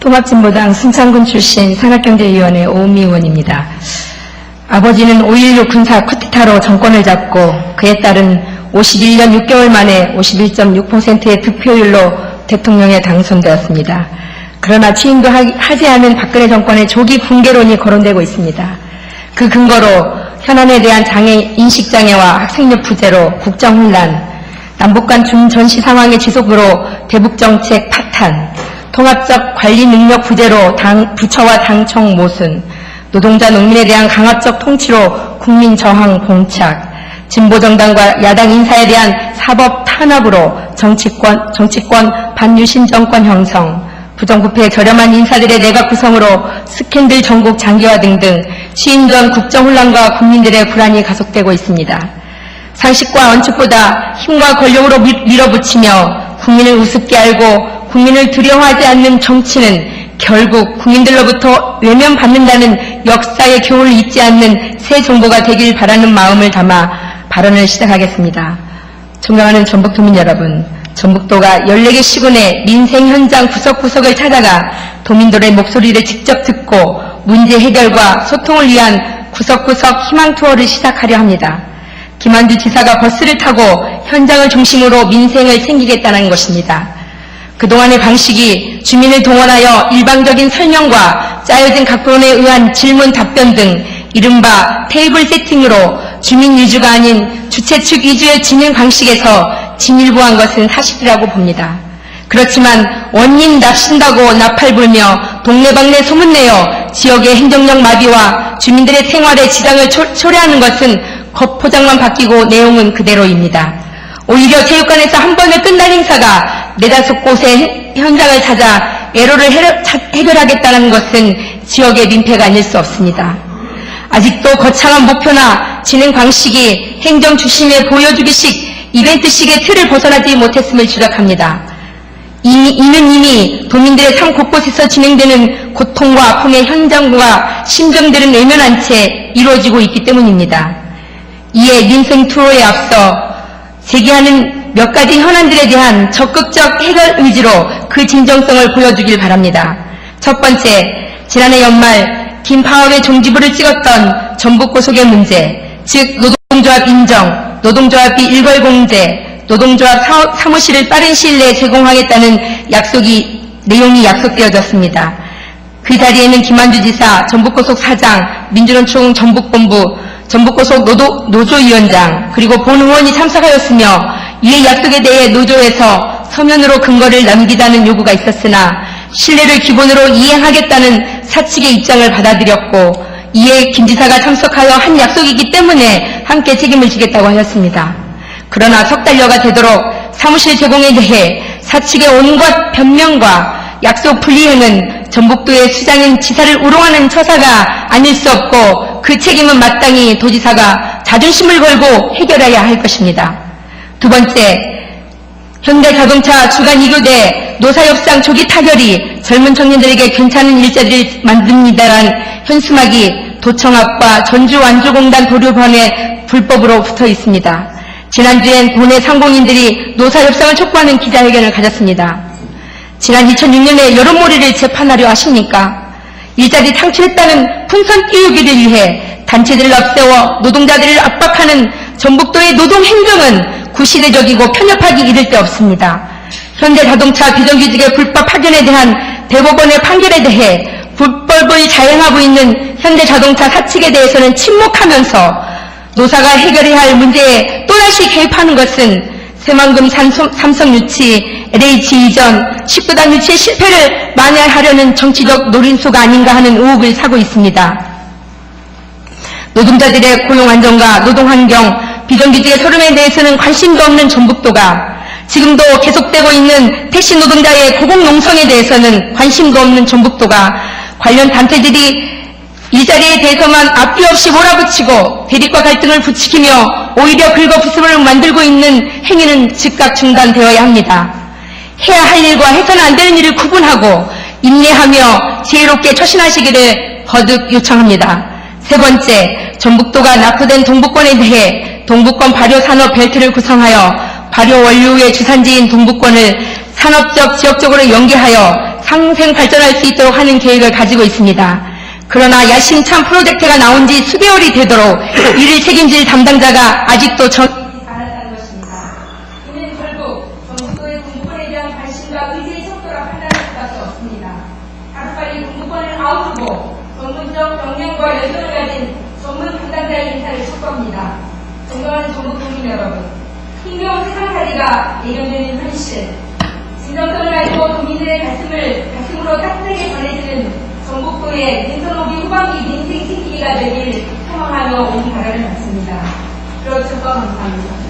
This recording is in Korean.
통합진보당 순창군 출신 산학경제위원회 오은미 의원입니다. 아버지는 5.16 군사 쿠데타로 정권을 잡고 그에 따른 51년 6개월 만에 51.6%의 득표율로 대통령에 당선되었습니다. 그러나 취임도 하- 하지 않은 박근혜 정권의 조기 붕괴론이 거론되고 있습니다. 그 근거로 현안에 대한 장애, 인식장애와 학생력 부재로 국정혼란, 남북 간 준- 전시 상황의 지속으로 대북정책 파탄, 통합적 관리 능력 부재로 당, 부처와 당청 모순, 노동자 농민에 대한 강압적 통치로 국민 저항 봉착, 진보정당과 야당 인사에 대한 사법 탄압으로 정치권, 정치권 반유신 정권 형성, 부정부패 저렴한 인사들의 내각 구성으로 스캔들 전국 장기화 등등 시인 전 국정혼란과 국민들의 불안이 가속되고 있습니다. 상식과 원칙보다 힘과 권력으로 밀- 밀어붙이며 국민을 우습게 알고 국민을 두려워하지 않는 정치는 결국 국민들로부터 외면받는다는 역사의 교훈을 잊지 않는 새 정부가 되길 바라는 마음을 담아 발언을 시작하겠습니다. 존경하는 전북도민 여러분, 전북도가 14개 시군의 민생 현장 구석구석을 찾아가 도민들의 목소리를 직접 듣고 문제 해결과 소통을 위한 구석구석 희망 투어를 시작하려 합니다. 김한주 지사가 버스를 타고 현장을 중심으로 민생을 챙기겠다는 것입니다. 그동안의 방식이 주민을 동원하여 일방적인 설명과 짜여진 각본에 의한 질문 답변 등 이른바 테이블 세팅으로 주민 위주가 아닌 주최 측 위주의 진행 방식에서 진일보한 것은 사실이라고 봅니다. 그렇지만 원인 납신다고 나팔 불며 동네방네 소문내어 지역의 행정력 마비와 주민들의 생활에 지장을 초- 초래하는 것은 겉포장만 바뀌고 내용은 그대로입니다. 오히려 체육관에서 한 번에 끝날 행사가 네다섯 곳의 현장을 찾아 애로를 해결하겠다는 것은 지역의 민폐가 아닐 수 없습니다. 아직도 거창한 목표나 진행 방식이 행정 주심에 보여주기식 이벤트식의 틀을 벗어나지 못했음을 지적합니다. 이미, 이는 이미 도민들의 삶 곳곳에서 진행되는 고통과 아픔의 현장과 심정들은 외면한 채 이루어지고 있기 때문입니다. 이에 민생 투어에 앞서 제기하는 몇 가지 현안들에 대한 적극적 해결 의지로 그 진정성을 보여주길 바랍니다. 첫 번째, 지난해 연말 김파업의 종지부를 찍었던 전북고속의 문제, 즉 노동조합 인정, 노동조합이 일괄공제, 노동조합 사- 사무실을 빠른 시일 내에 제공하겠다는 약속이 내용이 약속되어졌습니다. 그 자리에는 김한주 지사, 전북고속 사장, 민주노총 전북본부, 전북고속 노도, 노조위원장, 그리고 본 의원이 참석하였으며 이의 약속에 대해 노조에서 서면으로 근거를 남기자는 요구가 있었으나 신뢰를 기본으로 이행하겠다는 사측의 입장을 받아들였고 이에 김 지사가 참석하여 한 약속이기 때문에 함께 책임을 지겠다고 하였습니다. 그러나 석 달여가 되도록 사무실 제공에 대해 사측의 온갖 변명과 약속 불이행은 전북도의 수장인 지사를 우롱하는 처사가 아닐 수 없고 그 책임은 마땅히 도지사가 자존심을 걸고 해결해야 할 것입니다. 두 번째, 현대자동차 주간 2교대 노사협상 조기 타결이 젊은 청년들에게 괜찮은 일자리를 만듭니다란 현수막이 도청 앞과 전주 완주공단 도료변에 불법으로 붙어 있습니다. 지난주엔 도내 상공인들이 노사협상을 촉구하는 기자회견을 가졌습니다. 지난 2006년에 여론몰이를 재판하려 하십니까? 일자리 창출했다는 풍선 띄우기를 위해 단체들을 앞세워 노동자들을 압박하는 전북도의 노동 행정은 구시대적이고 편협하기 이를 데 없습니다. 현대 자동차 비정규직의 불법 파견에 대한 대법원의 판결에 대해 불법을 자행하고 있는 현대 자동차 사측에 대해서는 침묵하면서 노사가 해결해야 할 문제에 또다시 개입하는 것은 새만금 삼성 유치, LH 이전, 19단 유치의 실패를 만회하려는 정치적 노린수가 아닌가 하는 의혹을 사고 있습니다. 노동자들의 고용 안정과 노동 환경, 비정규직의 서름에 대해서는 관심도 없는 전북도가 지금도 계속되고 있는 택시 노동자의 고공 농성에 대해서는 관심도 없는 전북도가 관련 단체들이 일자리에 대해서만 앞뒤 없이 몰아붙이고 대립과 갈등을 부추기며 오히려 긁어부스럼을 만들고 있는 행위는 즉각 중단되어야 합니다. 해야 할 일과 해서는 안 되는 일을 구분하고 인내하며 지혜롭게 처신하시기를 거듭 요청합니다. 세 번째, 전북도가 낙후된 동북권에 대해 동북권 발효산업 벨트를 구성하여 발효 원료의 주산지인 동북권을 산업적 지역적으로 연계하여 상생 발전할 수 있도록 하는 계획을 가지고 있습니다. 그러나 야심찬 프로젝트가 나온 지 수개월이 되도록 이를 책임질 담당자가 아직도 정해지지 않았다는 것입니다. 이는 결국 정부의 공무원에 대한 관심과 의지의 척도라 판단할 수밖에 없습니다. 하루빨리 공무원을 아우르고 전문적 역량과 열정을 가진 전문 담당자의 인사를 촉구합니다. 존경하는 전국 국민 여러분, 힘겨운 세상 살이가 예견되는 현실, 진정성을 알고 국민들의 가슴을 가슴으로 따뜻하게 전해주는 전국구의 민선호기 후반기 민생 챙기기가 되길 소망하며 온 바람을 받습니다. 그렇죠, 감사합니다.